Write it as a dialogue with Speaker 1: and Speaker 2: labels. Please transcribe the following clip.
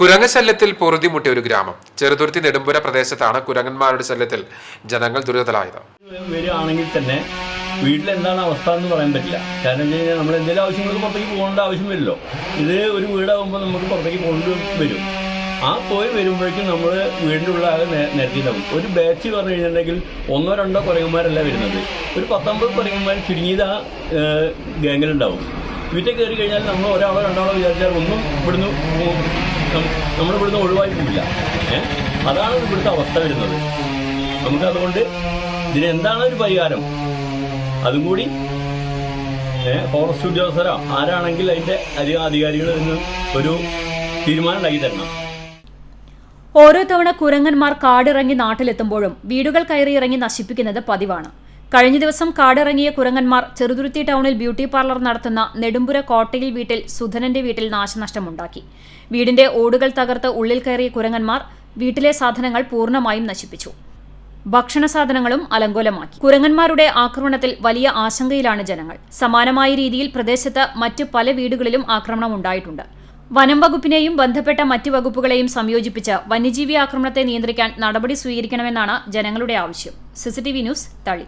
Speaker 1: കുരങ്ങ ശല്യത്തിൽ പൊറുതിമുട്ടിയ ഒരു ഗ്രാമം. ചെറുതുരുത്തി നെടുമ്പുര പ്രദേശത്താണ് കുരങ്ങന്മാരുടെ ശല്യത്തിൽ ജനങ്ങൾ ദുരിതത്തിലായത്.
Speaker 2: വരികയാണെങ്കിൽ തന്നെ വീട്ടിൽ എന്താണ് അവസ്ഥ എന്ന് പറയാൻ പറ്റില്ല. കാരണം വെച്ച് കഴിഞ്ഞാൽ നമ്മൾ എന്തെങ്കിലും ആവശ്യങ്ങൾക്ക് പുറത്തേക്ക് പോകേണ്ട ആവശ്യം വരില്ലോ ഇത് ഒരു വീടാകുമ്പോൾ നമുക്ക് പുറത്തേക്ക് പോകേണ്ടി വരും. ആ പോയി വരുമ്പോഴേക്കും നമ്മൾ വീടിന്റെ ഉള്ളാകെ ആകെ നേ- നിരത്തിയിട്ടുണ്ടാവും ഒരു ബാച്ച് പറഞ്ഞു കഴിഞ്ഞിട്ടുണ്ടെങ്കിൽ ഒന്നോ രണ്ടോ കുരങ്ങന്മാരല്ല വരുന്നത്. ഒരു പത്തൊമ്പത് കുരങ്ങന്മാർ ചുരുങ്ങിയത് ആ ഗാങ്ങിലുണ്ടാവും. വീട്ടിൽ കയറി കഴിഞ്ഞാൽ നമ്മൾ ഒരാളോ രണ്ടാളോ വിചാരിച്ചാൽ ഒന്നും ഇവിടുന്ന് നമ്മൾ ഇവിടുന്ന് ഒഴിവായി പോവില്ല. അതാണ് ഇവിടുത്തെ അവസ്ഥ വരുന്നത്. നമുക്ക് അതുകൊണ്ട് ഇതിന് എന്താണ് ഒരു പരിഹാരം? അതും കൂടി ഫോറസ്റ്റ് ഉദ്യോഗസ്ഥരോ ആരാണെങ്കിൽ അതിന്റെ അധിക അധികാരികൾ നിന്ന് ഒരു തീരുമാനം ഉണ്ടാക്കി തരണം.
Speaker 3: ഓരോ തവണ കുരങ്ങന്മാർ കാടിറങ്ങി നാട്ടിലെത്തുമ്പോഴും വീടുകൾ കയറി ഇറങ്ങി നശിപ്പിക്കുന്നത് പതിവാണ്. കഴിഞ്ഞ ദിവസം കാടിറങ്ങിയ കുരങ്ങന്മാർ ചെറുതുരുത്തി ടൗണിൽ ബ്യൂട്ടി പാർലർ നടത്തുന്ന നെടുമ്പുര കോട്ടയിൽ വീട്ടിൽ സുധനന്റെ വീട്ടിൽ നാശനഷ്ടമുണ്ടാക്കി. വീടിന്റെ ഓടുകൾ തകർത്ത് ഉള്ളിൽ കയറിയ കുരങ്ങന്മാർ വീട്ടിലെ സാധനങ്ങൾ പൂർണമായും നശിപ്പിച്ചു. ഭക്ഷണ സാധനങ്ങളും അലങ്കോലമാക്കി. കുരങ്ങന്മാരുടെ ആക്രമണത്തിൽ വലിയ ആശങ്കയിലാണ് ജനങ്ങൾ. സമാനമായ രീതിയിൽ പ്രദേശത്ത് മറ്റ് പല വീടുകളിലും ആക്രമണം ഉണ്ടായിട്ടുണ്ട്. വനം വകുപ്പിനെയും ബന്ധപ്പെട്ട മറ്റ് വകുപ്പുകളെയും സംയോജിപ്പിച്ച് വന്യജീവി ആക്രമണത്തെ നിയന്ത്രിക്കാൻ നടപടി സ്വീകരിക്കണമെന്നാണ് ജനങ്ങളുടെ ആവശ്യം. സിസിടിവി ന്യൂസ് തളി.